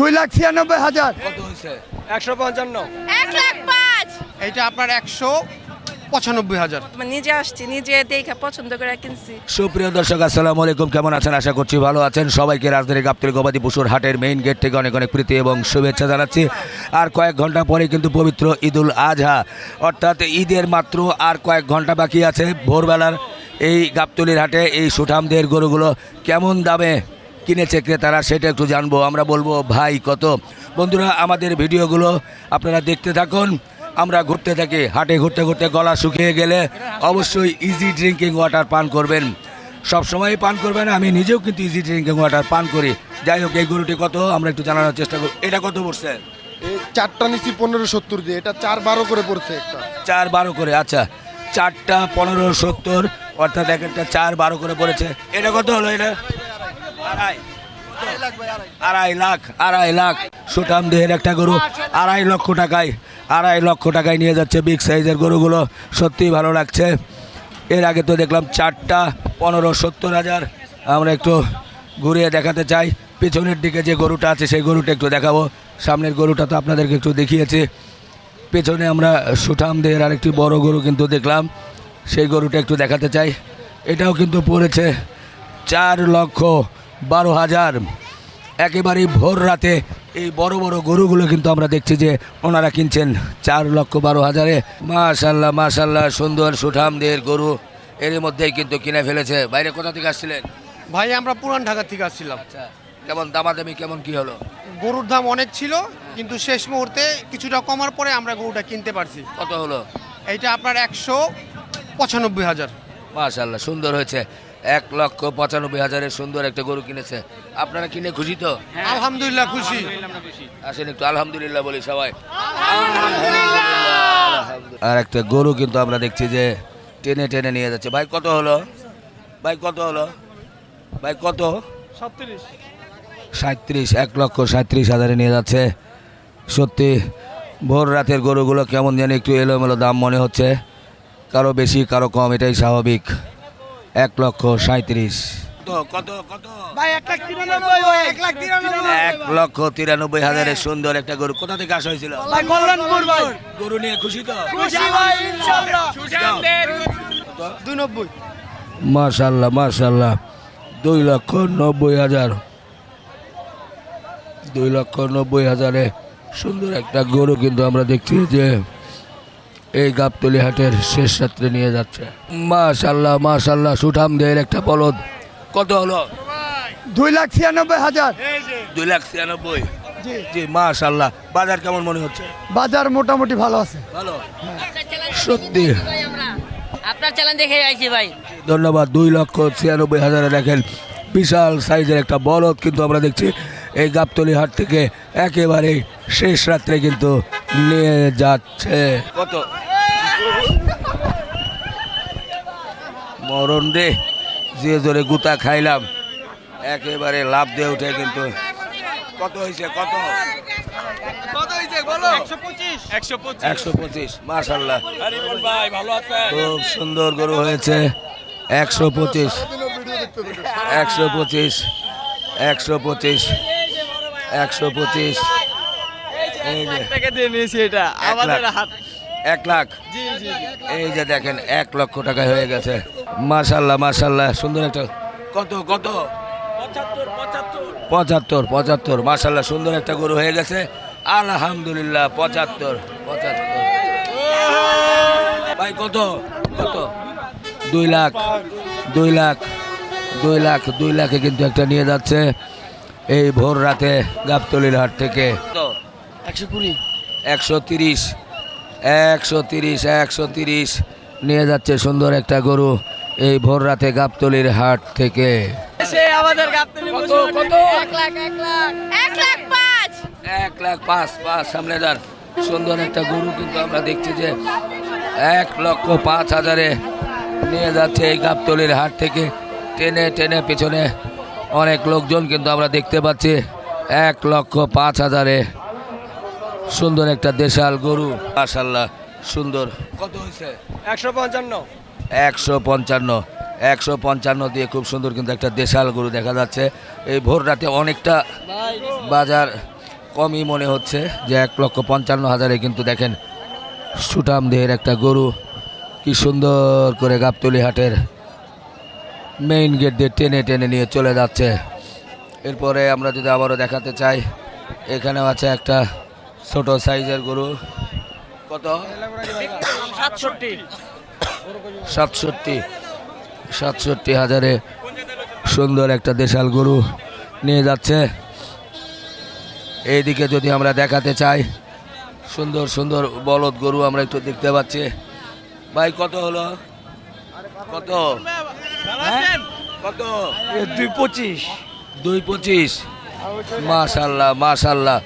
দুই লাখ ছিয়ানব্বই হাজার। হয়েছে একশো পঞ্চান্ন। এক লাখ পাঁচ। এইটা আপনার একশো পঁচানব্বই হাজার। নিজে আসছি নিজে দেখে পছন্দ করে কিনছি। সুপ্রিয় দর্শক আসসালামু আলাইকুম। কেমন আছেন? আশা করছি ভালো আছেন। সবাইকে রাজধানী গাবতলী গবাদি পশুর হাটের মেইন গেট থেকে অনেক অনেক প্রীতি এবং শুভেচ্ছা জানাচ্ছি। আর কয়েক ঘণ্টা পরে কিন্তু পবিত্র ঈদুল আজহা। অর্থাৎ ঈদের মাত্র আর কয়েক ঘণ্টা বাকি আছে। ভোরবেলার এই গাবতলির হাটে এই সুঠামদের গরুগুলো কেমন দামে কিনেছে ক্রেতারা সেটা একটু জানব। আমরা বলব ভাই কত? বন্ধুরা আমাদের ভিডিওগুলো আপনারা দেখতে থাকুন। আমরা ঘুরতে থাকি হাটে ঘুরতে ঘুরতে গলা শুকিয়ে গেলে অবশ্যই ইজি ড্রিঙ্কিং ওয়াটার পান করবেন। সব সময় পান করবেন আমি নিজেও কিন্তু ইজি ড্রিঙ্কিং ওয়াটার পান করি। যাই হোক এই গরুটি কত? আমরা একটু জানানোর চেষ্টা করি। এটা কত পড়ছে? এই চারটা নিচ্ছি পনেরো সত্তর দিয়ে এটা চার বারো করে পড়ছে একটা। চার বারো করে আচ্ছা। চারটা পনেরো সত্তর অর্থাৎ এক একটা চার বারো করে পড়েছে। এটা কত হলো এটা? আড়াই। আড়াই লাখ আড়াই লাখ। সুঠাম দেহের একটা গরু, আড়াই লক্ষ টাকায়, আড়াই লক্ষ টাকায় নিয়ে যাচ্ছে বিগ সাইজের গরুগুলো। সত্যিই ভালো লাগছে। এর আগে তো দেখলাম চারটা, পনেরো, সত্তর হাজার। আমরা একটু ঘুরিয়ে দেখাতে চাই। পেছনের দিকে যে গরুটা আছে, সেই গরুটা একটু দেখাবো। সামনের গরুটা তো আপনাদেরকে একটু দেখিয়েছি। পেছনে আমরা সুঠাম দেহের আরেকটি বড় গরু কিন্তু দেখলাম। সেই গরুটা একটু দেখাতে চাই। এটাও কিন্তু পড়েছে চার লক্ষ বারো হাজার। একেবারেই ভোর রাতে এই বড় বড় গরুগুলো কিন্তু আমরা দেখছি যে ওনারা কিনছেন চার লক্ষ বারো হাজারে। মাশাল্লাহ মাশাল্লাহ সুন্দর সুঠামদের গরু। এর মধ্যেই কিন্তু কিনে ফেলেছে। বাইরে কোথা থেকে আসছিলেন? ভাই আমরা পুরান ঢাকা থেকে আসছিলাম। আচ্ছা কেমন দামাদামি কেমন কি হলো? গরুর দাম অনেক ছিল কিন্তু শেষ মুহূর্তে কিছুটা কমার পরে আমরা গরুটা কিনতে পারছি। কত হলো? এইটা আপনার একশো পঁচানব্বই হাজার। মাশাল্লাহ সুন্দর হয়েছে। এক লক্ষ পঁচানব্বই হাজারের সুন্দর একটা গরু কিনেছে। আপনারা কিনে খুশি তো? আলহামদুলিল্লাহ খুশি। আসেন একটু আলহামদুলিল্লাহ বলি সবাই। আর একটা গরু কিন্তু আমরা দেখছি যে টেনে টেনে নিয়ে যাচ্ছে। ভাই কত হলো? ভাই কত হলো? ভাই কত? সাঁত্রিশ। এক লক্ষ সাঁত্রিশ হাজারে নিয়ে যাচ্ছে। সত্যি ভোর রাতের গরুগুলো কেমন যেন একটু এলোমেলো দাম মনে হচ্ছে। কারও বেশি কারও কম এটাই স্বাভাবিক। এক লক্ষ সাঁত্রিশ কত কত এক লক্ষ তিরানব্বই হাজারের সুন্দর একটা গরু। কোথা থেকে আসা হয়েছিল? ভাই কল্যাণপুর ভাই। গরু নিয়ে খুশি তো? খুশি ভাই ইনশাআল্লাহ। দুই নব্বই। মাশাল্লাহ মাশাল্লাহ দুই লক্ষ নব্বই হাজার। দুই লক্ষ নব্বই হাজারে সুন্দর একটা গরু কিন্তু আমরা দেখছি যে এই গাবতলি হাটের শেষ রাত্রে নিয়ে যাচ্ছে। মাশাল্লাহ মাশাল্লাহ সুঠাম দেহের একটা বলদ। কত হলো? দুই লাখ ছিয়ানব্বই হাজার। দুই লাখ ছিয়ানব্বই? জি। জি মাশাল্লাহ। বাজার কেমন মনে হচ্ছে? বাজার মোটামুটি ভালো আছে। ভালো? সত্যি। আপনার চ্যানেল দেখে আইছি ভাই। ধন্যবাদ। দুই লক্ষ ছিয়ানব্বই হাজারে দেখেন বিশাল সাইজের একটা বলদ কিন্তু আমরা দেখছি। এই গাবতলি হাট থেকে একেবারে শেষ রাত্রে কিন্তু নিয়ে যাচ্ছে। কত? মরণ রে যে জোরে গুতা খাইলাম একেবারে লাভ দিয়ে উঠে কিন্তু। কত হয়েছে কত? একশো পঁচিশ। মার্শাল্লাহ খুব সুন্দর গরু হয়েছে একশো পঁচিশ। একশো পঁচিশ একশো পঁচিশ একশো পঁচিশ। এই যে এক লাখ। এক লাখ? এই যে দেখেন এক লক্ষ টাকা হয়ে গেছে। মাশাল্লাহ মাশাল্লাহ সুন্দর একটা কত কত? পঁচাত্তর পঁচাত্তর। মাশাল্লাহ সুন্দর একটা গরু হয়ে গেছে। আলহামদুলিল্লাহ পঁচাত্তর পঁচাত্তর। ভাই কত? কত? দুই লাখ দুই লাখ দুই লাখ দুই লাখে কিন্তু একটা নিয়ে যাচ্ছে। এই ভোর রাতে গাবতলির হাট থেকে। একশো কুড়ি। একশো তিরিশ একশো তিরিশ একশো তিরিশ। নিয়ে যাচ্ছে সুন্দর একটা গরু এই ভোর রাতে গাবতলির হাট থেকে। কত কত? এক লাখ এক লাখ। এক লাখ পাঁচ। এক লাখ পাঁচ পাঁচ সামনে দাঁড়। সুন্দর একটা গরু কিন্তু আমরা দেখছি যে এক লক্ষ পাঁচ হাজারে নিয়ে যাচ্ছে এই গাবতলির হাট থেকে। টেনে টেনে পেছনে অনেক লোকজন কিন্তু আমরা দেখতে পাচ্ছি। এক লক্ষ পাঁচ হাজারে সুন্দর একটা দেশাল গরু। মাশাল্লাহ সুন্দর। কত হয়েছে একশো পঞ্চান্ন। একশো পঞ্চান্ন একশো পঞ্চান্ন দিয়ে খুব সুন্দর কিন্তু একটা দেশাল গরু দেখা যাচ্ছে। এই ভোর রাতে অনেকটা বাজার কমই মনে হচ্ছে যে এক লক্ষ পঞ্চান্ন হাজারে কিন্তু দেখেন সুটাম দেহের একটা গরু। কি সুন্দর করে গাবতলি হাটের মেইন গেট দিয়ে টেনে টেনে নিয়ে চলে যাচ্ছে। এরপরে আমরা যদি আবারও দেখাতে চাই এখানেও আছে একটা ছোট সাইজের গরু। কত? সাতষট্টি। সাতষট্টি। হাজারে সুন্দর একটা দেশাল গরু নিয়ে যাচ্ছে। এইদিকে যদি আমরা দেখাতে চাই সুন্দর সুন্দর বলদ গরু আমরা একটু দেখতে পাচ্ছি। ভাই কত হলো? কত? হ্যাঁ? কত দুই পঁচিশ। দুই পঁচিশ। মাশাল্লাহ মাশাল্লাহ।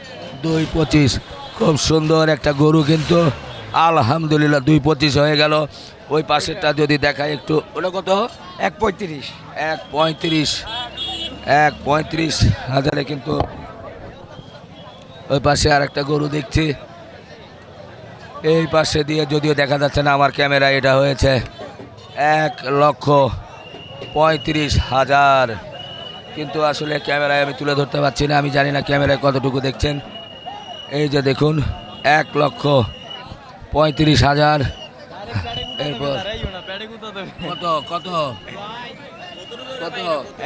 দুই পঁচিশ। খুব সুন্দর একটা গরু কিন্তু। আলহামদুলিল্লাহ দুই পঁচিশ হয়ে গেল। ওই পাশেরটা যদি দেখাই একটু। ওটা কত? এক পঁয়ত্রিশ। এক পঁয়ত্রিশ। এক পঁয়ত্রিশ হাজারে কিন্তু ওই পাশে আর একটা গরু দেখছি। এই পাশে দিয়ে যদিও দেখা যাচ্ছে না আমার ক্যামেরা এটা হয়েছে। এক লক্ষ পঁয়ত্রিশ হাজার। কিন্তু আসলে ক্যামেরায় আমি তুলে ধরতে পারছি না। আমি জানি না ক্যামেরায় কতটুকু দেখছেন। এই যে দেখুন এক লক্ষ পঁয়ত্রিশ হাজার। এরপর কত কত কত?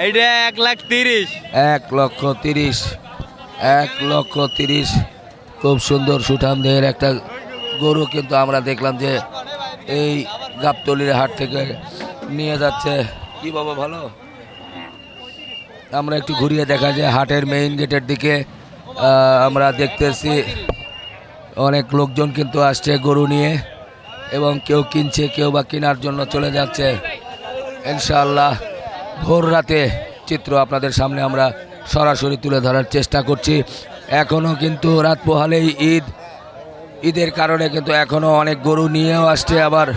এইটা এক লাখ তিরিশ। এক লক্ষ তিরিশ এক লক্ষ তিরিশ। খুব সুন্দর সুঠাম দেহের একটা গরু কিন্তু আমরা দেখলাম যে এই গাবতলির হাট থেকে নিয়ে যাচ্ছে। কি বাবা ভালো আমরা একটু ঘুরিয়ে দেখা যায় হাটের মেইন গেটের দিকে আমরা দেখতেছি অনেক লোকজন কিন্তু আসছে গরু নিয়ে এবং কেউ কিনছে কেউ বা কেনার জন্য চলে যাচ্ছে। ইনশাআল্লাহ ভোর রাতে চিত্র আপনাদের সামনে আমরা সরাসরি তুলে ধরার চেষ্টা করছি। এখনও কিন্তু রাত পোহালেই ঈদ। ঈদের কারণে কিন্তু এখনও অনেক গরু নিয়েও আসছে আবার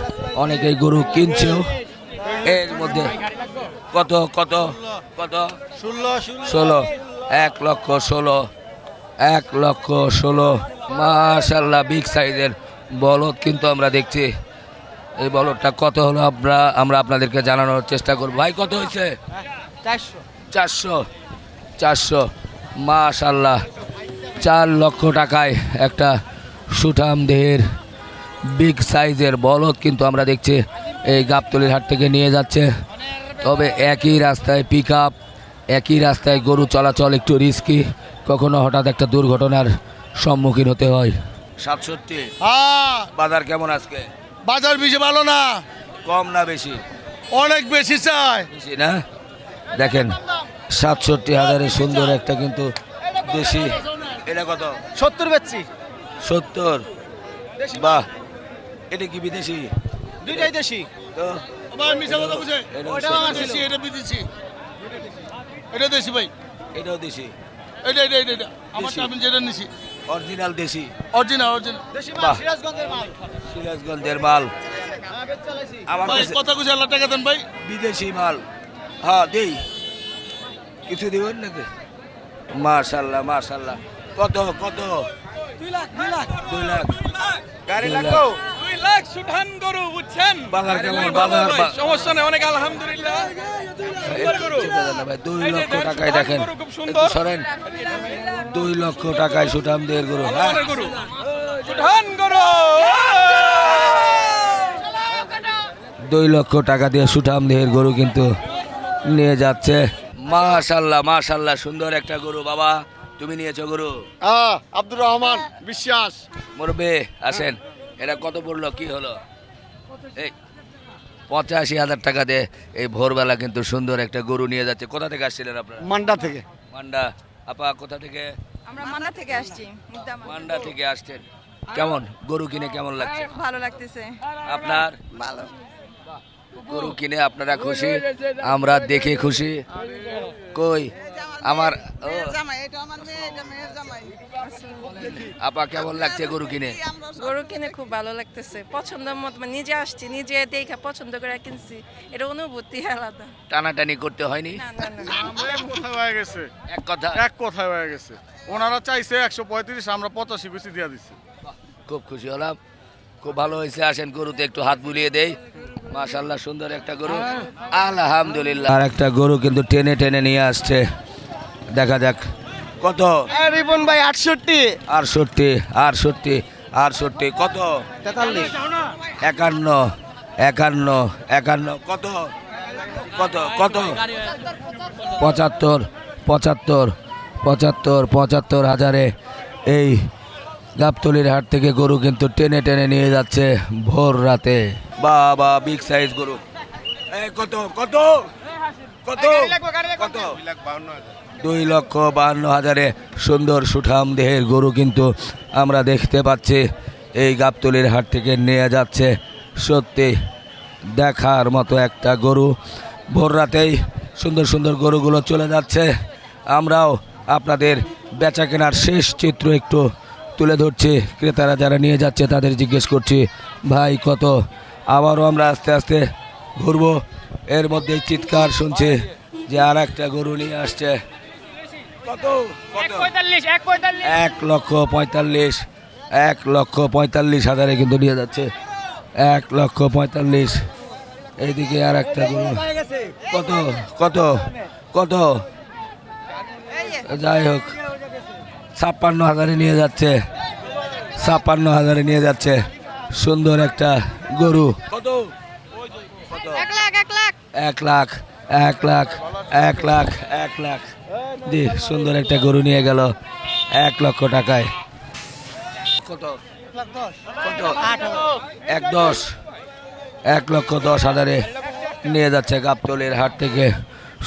অনেকেই গরু কিনছেও। এর মধ্যে কত কত কত? ষোলো এক লক্ষ ষোলো। এক লক্ষ ষোলো। মাশাল্লাহ বিগ সাইজের বলদ কিন্তু আমরা দেখছি। এই বলদটা কত হলো আমরা আমরা আপনাদেরকে জানানোর চেষ্টা করব। ভাই কত হয়েছে? চারশো। চারশো। চারশো। মাশাল্লাহ চার লক্ষ টাকায় একটা সুঠাম দেহের বিগ সাইজের বলদ কিন্তু আমরা দেখছি। এই গাবতলির হাট থেকে নিয়ে যাচ্ছে। তবে একই রাস্তায় পিক আপ একই রাস্তায় গরু চলাচল একটু রিস্কি কখনো হঠাৎ একটা দুর্ঘটনার সম্মুখীন হতে হয়। সাতষট্টি। হ্যাঁ। বাজার কেমন আজকে? বাজার বেশি ভালো না। কম না বেশি? অনেক বেশি চাই। বেশি না? দেখেন সাতষট্টি হাজারের সুন্দর একটা কিন্তু দেশি। এটা কত? সত্তর বেচছি। সত্তর? বাহ। এটা কি বিদেশি? দুইটাই দেশি। তো? ভাই মিশা কথা বুঝে। এটা ওটা হচ্ছে- আমার ছিল। দেশি এটা বিদেশি। এটা দেশি ভাই? এটাও দেশি। এটা এটা এটা এটা। আমারটা দেশি। আমি যেটা নিছি। অরিজিনাল দেশি। Original original. দেশি বাহ। মাল সিরাজগঞ্জের মাল। সিরাজগঞ্জের মাল। হ্যাঁ। আমার ভাই কাছে কত কুচি আল্লাহ টাকা দেন ভাই। বিদেশি মাল। হ্যাঁ দেই। কিছু দিবেন নাকি? মাশাল্লাহ মাশাল্লাহ। কত কত? দুই লাখ দুই লাখ। দুই সুঠান গরু বুঝছেন? বাজার কেমন? বাজার সমস্যা নেই অনেক আলহামদুলিল্লাহ। ভাই, দুই লক্ষ টাকায় সুঠাম দেখেন। গরু খুব একটু সুন্দর। সরেন। দুই লক্ষ টাকায় সুঠাম দের গরু হ্যাঁ? গরু। সুঠান গরু। দুই লক্ষ টাকা দিয়ে সুঠাম দেহের গরু কিন্তু নিয়ে যাচ্ছে। মাশাল্লাহ মাশাল্লাহ সুন্দর একটা গরু বাবা। তুমি নিয়েছো গরু? আব্দুর রহমান বিশ্বাস। মরবে আসেন। এটা কত পড়ল? কি হলো? এই পঁচাশি হাজার টাকা দিয়ে এই ভোরবেলা কিন্তু সুন্দর একটা গরু নিয়ে যাচ্ছে। কোথা থেকে আসছিলেন আপনারা? মান্ডা থেকে। মান্ডা। আপা কোথা থেকে? আমরা মান্ডা থেকে আসছি মান্ডা থেকে আসছেন। কেমন? গরু কিনে কেমন লাগছে? ভালো লাগতেছে। আপনার? ভালো। গরু কিনে আপনারা খুশি আমরা দেখে খুশি। কই? আমার আপা কেমন লাগছে গরু কিনে? গরু কিনে খুব ভালো লাগতেছে। পছন্দ মত মানে নিজে আসছি নিজে দেখে পছন্দ করে কিনছি। এটা অনুভূতি আলাদা। টানাটানি করতে হয়নি? না না না কোথায় হয়ে গেছে। এক কথা? এক কথায় হয়ে গেছে। ওনারা চাইছে একশো পঁয়ত্রিশ আমরা পঁচাশি বেশি দিয়ে দিচ্ছি। খুব খুশি হলাম। খুব ভালো হয়েছে। আসেন গরুতে একটু হাত বুলিয়ে দেই। মাশাল্লাহ সুন্দর একটা গরু। আলহামদুলিল্লাহ। আর একটা গরু কিন্তু টেনে টেনে নিয়ে আসছে। দেখা যাক। কত? রিপন ভাই আটষট্টি। আটষট্টি আটষট্টি আটষট্টি কত? তেতাল্লিশ। একান্ন একান্ন একান্ন কত? কত কত? পঁচাত্তর পঁচাত্তর পঁচাত্তর পঁচাত্তর হাজারে এই গাবতলির হাট থেকে গরু কিন্তু টেনে টেনে নিয়ে যাচ্ছে ভোর রাতে। বাবা বিগ সাইজ গরু। কত কত? কত? কত? দুই লক্ষ বাহান্ন হাজারে সুন্দর সুঠাম দেহের গরু কিন্তু আমরা দেখতে পাচ্ছি। এই গাবতলির হাট থেকে নিয়ে যাচ্ছে। সত্যি দেখার মতো একটা গরু। ভোর রাতেই সুন্দর সুন্দর গরুগুলো চলে যাচ্ছে। আমরাও আপনাদের বেচা কেনার শেষ চিত্র একটু তুলে ধরছি। ক্রেতারা যারা নিয়ে যাচ্ছে তাদের জিজ্ঞেস করছি ভাই কত? আবারও আমরা আস্তে আস্তে ঘুরবো। এর মধ্যে চিৎকার শুনছে যে আর একটা গরু নিয়ে আসছে। কত? কত এক লক্ষ পঁয়তাল্লিশ এক লক্ষ পঁয়তাল্লিশ হাজারে কিন্তু নিয়ে যাচ্ছে। এক লক্ষ পঁয়তাল্লিশ। এইদিকে আর একটা গরু। কত? কত? কত? যাই হোক ছাপ্পান্ন হাজারে নিয়ে যাচ্ছে। ছাপ্পান্ন হাজারে নিয়ে যাচ্ছে। সুন্দর একটা গরু। কত? এক লাখ এক লাখ। এক লাখ এক লাখ এক লাখ এক লাখ। দি সুন্দর একটা গরু নিয়ে গেল এক লক্ষ টাকায়। কত? কত? এক দশ। এক লক্ষ দশ হাজারে নিয়ে যাচ্ছে গাবতলের হাট থেকে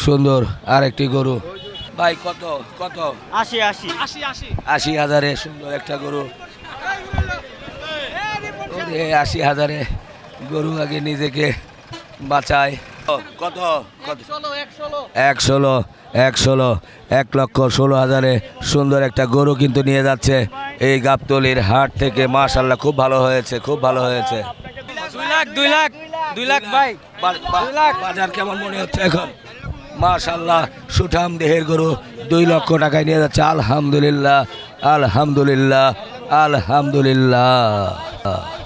সুন্দর আরেকটি গরু। ভাই কত? কত? আশি আশি। আশি হাজারে সুন্দর একটা গরু। ওরে আশি হাজারে গরু আগে নিজেকে বাঁচায়। কত? কত? এক ষোলো এক ষোলো এক লক্ষ ষোলো হাজারে সুন্দর একটা গরু কিন্তু নিয়ে যাচ্ছে এই গাবতলির হাট থেকে। মাশাল্লাহ খুব ভালো হয়েছে খুব ভালো হয়েছে। দুই লাখ দুই লাখ দুই লাখ ভাই। বাজার কেমন মনে হচ্ছে এখন? মাশাল্লাহ সুঠাম দেহের গরু দুই লক্ষ টাকায় নিয়ে যাচ্ছে। আলহামদুলিল্লাহ আলহামদুলিল্লাহ আলহামদুলিল্লাহ।